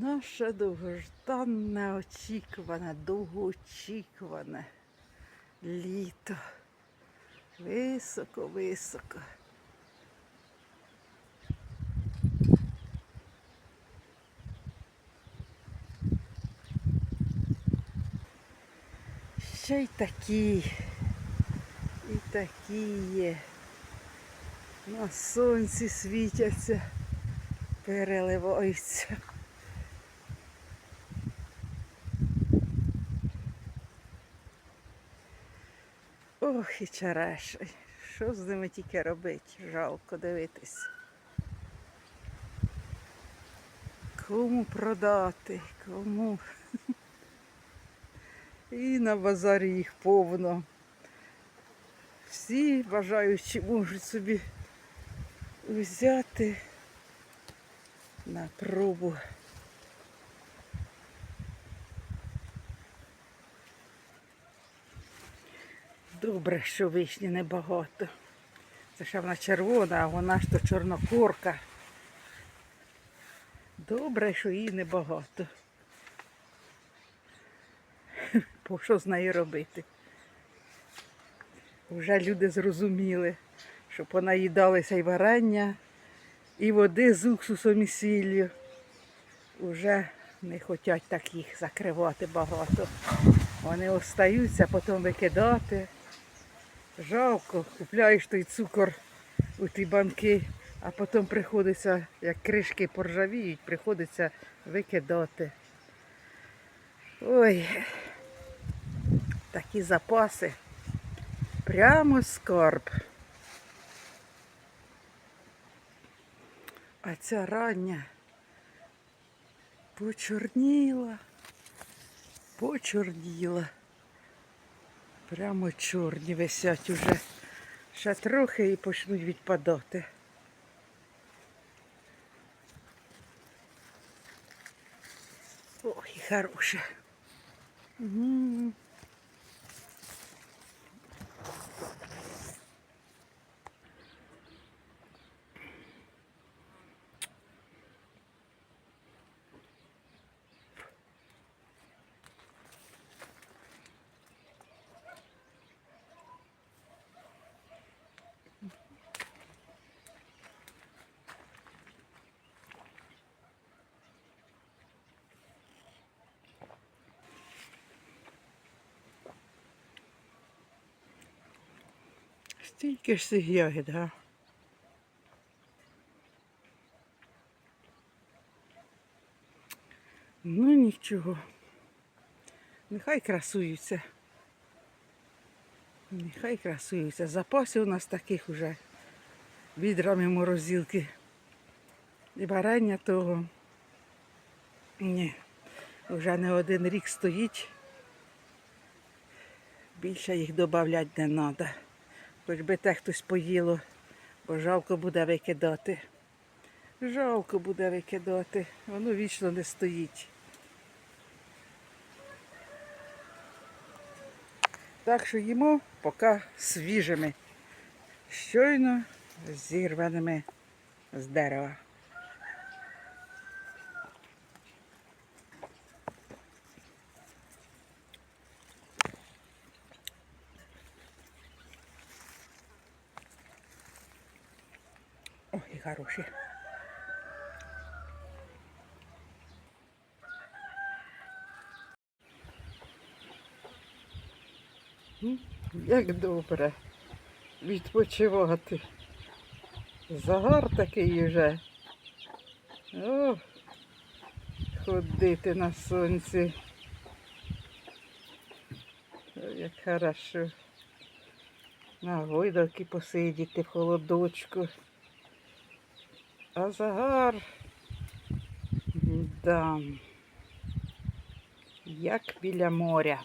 Наше довгожданне, очікуване, довгоочікуване літо. Високо, високо. Ще й такі, і такі є. На сонці світяться, переливаються. Ох, і череші. Що з ними тільки робити? Жалко дивитись. Кому продати, кому. І на базарі їх повно. Всі бажаючі можуть собі взяти на пробу. Добре, що вишні небагато. Це ще вона червона, а вона ж то чорнокорка. Добре, що її небагато. Бо що з нею робити? Вже люди зрозуміли, що понаїдалися і варення, і води з уксусом і сіллю. Уже не хочуть так їх закривати багато. Вони остаються, потім викидати. Жалко, купляєш той цукор у ті банки, а потім приходиться, як кришки поржавіють, приходиться викидати. Ой, такі запаси. Прямо скарб. А ця рання почорніла, почорніла. Прямо чорні висять уже. Ще трохи і почнуть відпадати. Ой, хороше. Угу. Стільки ж цих ягід, га? Ну нічого. Нехай красуються. Нехай красуються. Запаси у нас таких уже відрами морозилки. І варення того. Ні, вже не один рік стоїть. Більше їх додати не треба. Хоч би те хтось поїло, бо жалко буде викидати. Жалко буде викидати, воно вічно не стоїть. Так що їмо поки свіжими, щойно зірваними з дерева. Ой, і хороші. М, Як добре відпочивати. Загар такий вже. О, ходити на сонці. Ой, Як хорошо. На гойдалки посидіти в холодочку. А загар. Да. Як біля моря.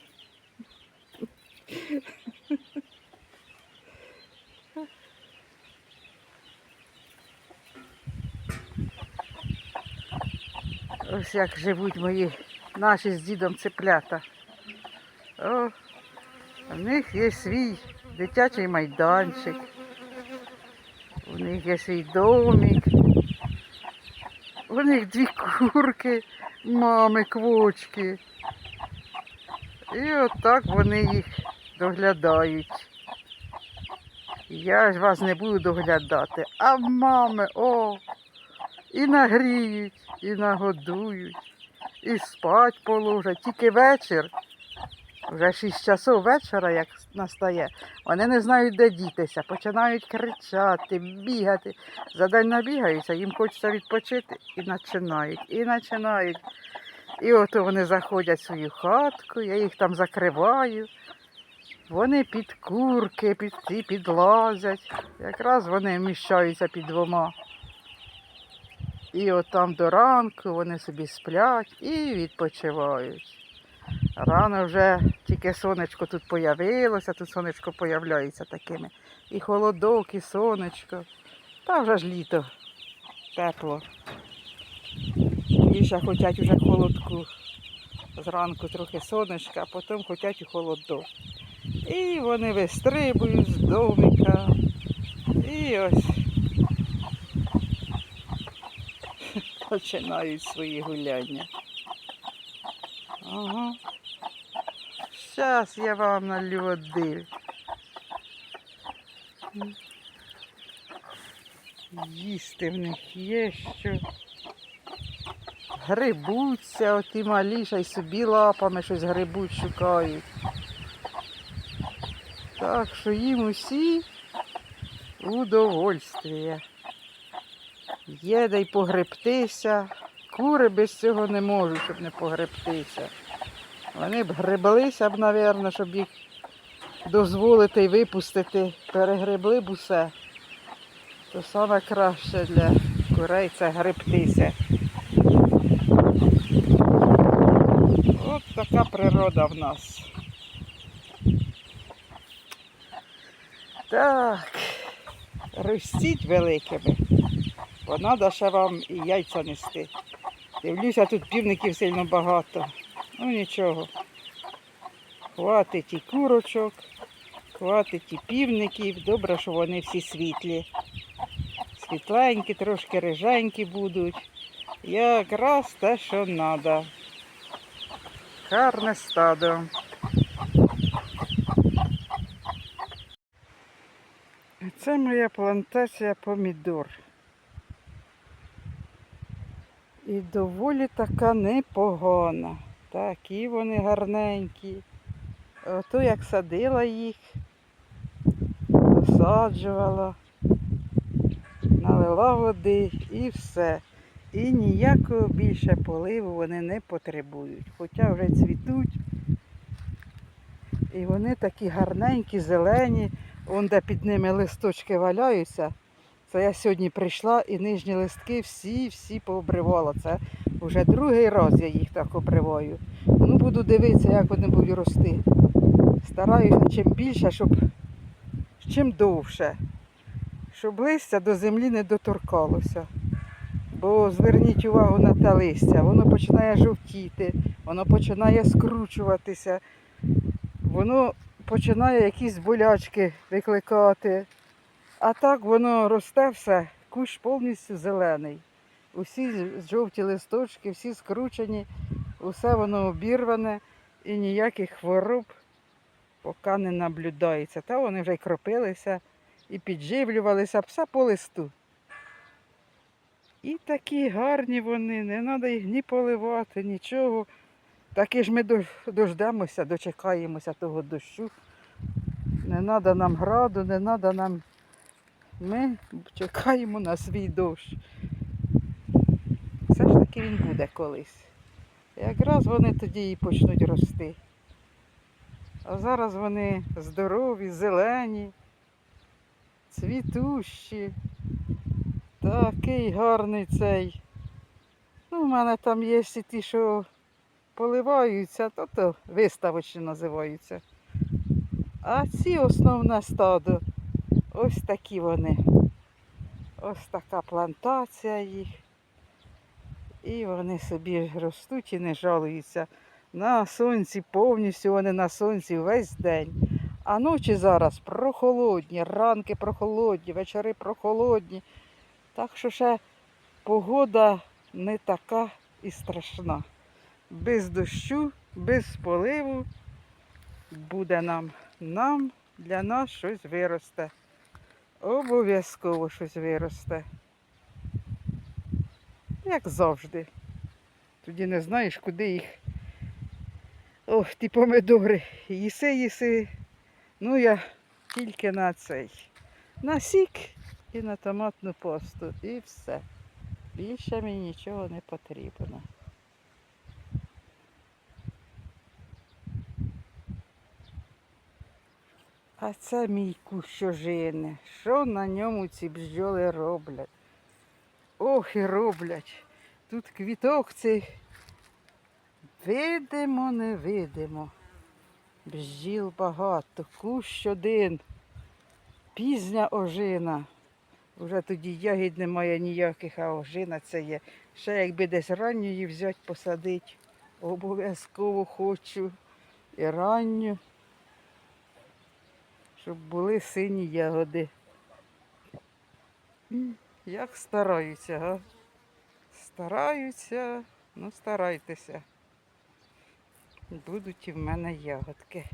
Ось як живуть мої наші з дідом цеплята. О, у них є свій дитячий майданчик. У них є свій домик. Них дві курки, мами квочки. І отак вони їх доглядають. Я ж вас не буду доглядати, а мами, о, і нагріють, і нагодують, і спать положать. Тільки вечір, вже 6 часов вечора, як настає, вони не знають, де дітися, починають кричати, бігати. За день набігаються, їм хочеться відпочити і починають, і починають. І от вони заходять в свою хатку, я їх там закриваю. Вони під курки, під ці підлазять. Якраз вони вміщаються під двома. І от там до ранку вони собі сплять і відпочивають. Рано вже тільки сонечко тут появилося, тут сонечко появляється такими. І холодок, і сонечко. Та вже ж літо тепло. Більше хочуть вже холодку. Зранку трохи сонечка, а потім хочуть у холодок. І вони вистрибують з домика. І ось починають свої гуляння. Ага. Зараз я вам налю води. Їсти в них є що. Грибуться, оті малі, ще й собі лапами щось грибуть, шукають. Так що їм усі удовольствие. Є де й погребтися. Кури без цього не можуть, щоб не погребтися. Вони б греблися б, напевно, щоб їх дозволити і випустити. Перегребли б усе. То саме краще для курей це гребтися. От така природа в нас. Так, ростіть великими, бо треба ще вам і яйця нести. Дивлюся, тут півників сильно багато. Ну нічого. Хватить і курочок, хватить і півників. Добре, що вони всі світлі. Світленькі, трошки риженькі будуть. Якраз те, що треба. Гарне стадо. Це моя плантація помідор. І доволі така непогана. Такі вони гарненькі. Ото як садила їх, посаджувала, налила води і все. І ніякого більше поливу вони не потребують. Хоча вже цвітуть. І вони такі гарненькі, зелені. Вон де під ними листочки валяються. Це я сьогодні прийшла і нижні листки всі-всі пообривала. Це вже другий раз я їх так обриваю. Ну, буду дивитися, як вони будуть рости. Стараюся чим більше, щоб чим довше, щоб листя до землі не доторкалося. Бо зверніть увагу на те листя, воно починає жовтіти, воно починає скручуватися, воно починає якісь болячки викликати. А так воно росте все, кущ повністю зелений. Усі жовті листочки, всі скручені, усе воно обірване і ніяких хвороб поки не наблюдається. Та вони вже й кропилися, і підживлювалися, все по листу. І такі гарні вони, не треба їх ні поливати, нічого. Таки ж ми дождемося, дочекаємося того дощу. Не треба нам граду, не треба нам. Ми чекаємо на свій дощ. Все ж таки він буде колись. Якраз вони тоді і почнуть рости. А зараз вони здорові, зелені, цвітущі. Такий гарний цей. Ну, у мене там є і ті, що поливаються, то то виставочні називаються. А ці основне стадо. Ось такі вони. Ось така плантація їх. І вони собі ростуть і не жалуються. На сонці повністю вони на сонці весь день. А ночі зараз прохолодні, ранки прохолодні, вечори прохолодні. Так що ще погода не така і страшна. без дощу, без поливу буде нам, нам для нас щось виросте. Обов'язково щось виросте. Як завжди. Тоді не знаєш, куди їх. Ох, ті помидори. Їси, їси. Ну я тільки на цей. На сік і на томатну пасту. І все. Більше мені нічого не потрібно. А це мій кущ ожини. Що на ньому ці бджоли роблять? Ох і роблять. Тут квіток цей. Видимо, не видимо. Бджіл багато, кущ один. Пізня ожина. Уже тоді ягід немає ніяких, а ожина це є. Ще якби десь ранньої взяти, посадити. Обов'язково хочу і ранню, щоб були сині ягоди. Як стараються, га? Стараються, ну старайтеся. Будуть і в мене ягодки.